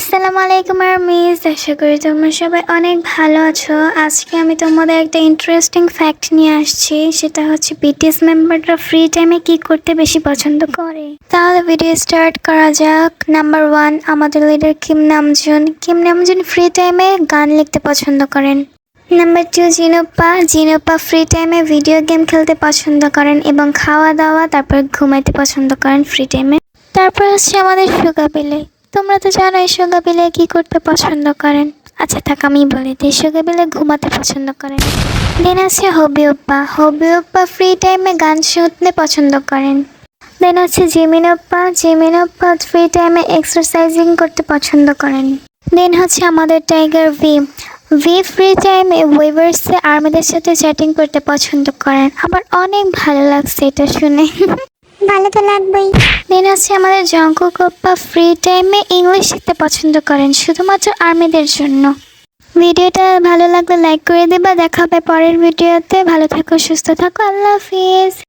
আসসালামু আলাইকুম আর মিস আশা করি তোমরা সবাই অনেক ভালো আছো। আজকে আমি তোমাদের একটা ইন্টারেস্টিং ফ্যাক্ট নিয়ে আসছি, সেটা হচ্ছে বিটিএস মেম্বাররা ফ্রি টাইমে কি করতে বেশি পছন্দ করে। তাহলে ভিডিও স্টার্ট করা যাক। নাম্বার ওয়ান আমাদের leader Kim Namjoon Kim Namjoon free টাইমে গান লিখতে পছন্দ করেন। Number two Jin oppa Jin oppa free টাইমে ভিডিও গেম খেলতে পছন্দ করেন এবং খাওয়া দাওয়া তারপর ঘুমাইতে পছন্দ করেন ফ্রি টাইমে তারপর হচ্ছে আমাদের সুগা বিলে তোমরা তো জানোই সুগা বিলে কি করতে পছন্দ করেন। আচ্ছা থাক আমি বলে দিই, সুগা বিলে ঘুমাতে পছন্দ করেন। দেন আছে হবি ওপ্পা হবি ওপ্পা ফ্রি টাইমে গান শুনতে পছন্দ করেন। দেন আছে জিমিনোপ্পা জিমিনোপ্পা ফ্রি টাইমে এক্সারসাইজিং করতে পছন্দ করেন। দেন হচ্ছে আমাদের টাইগার ভি ভি ফ্রি টাইমে ওয়েভার্সে আর্মিদের সাথে চ্যাটিং করতে পছন্দ করেন। আমার অনেক ভালো লাগছে এটা শুনে। ভালো তো লাগবেই। দেন আছে আমাদের জঙ্কুকপ্পা ফ্রি টাইমে ইংলিশ শিখতে পছন্দ করেন, শুধুমাত্র আর্মিদের জন্য। ভিডিওটা ভালো লাগলে লাইক করে দেবা। দেখা হবে পরের ভিডিওতে। ভালো থাকো, সুস্থ থাকো। আল্লাহ হাফিজ।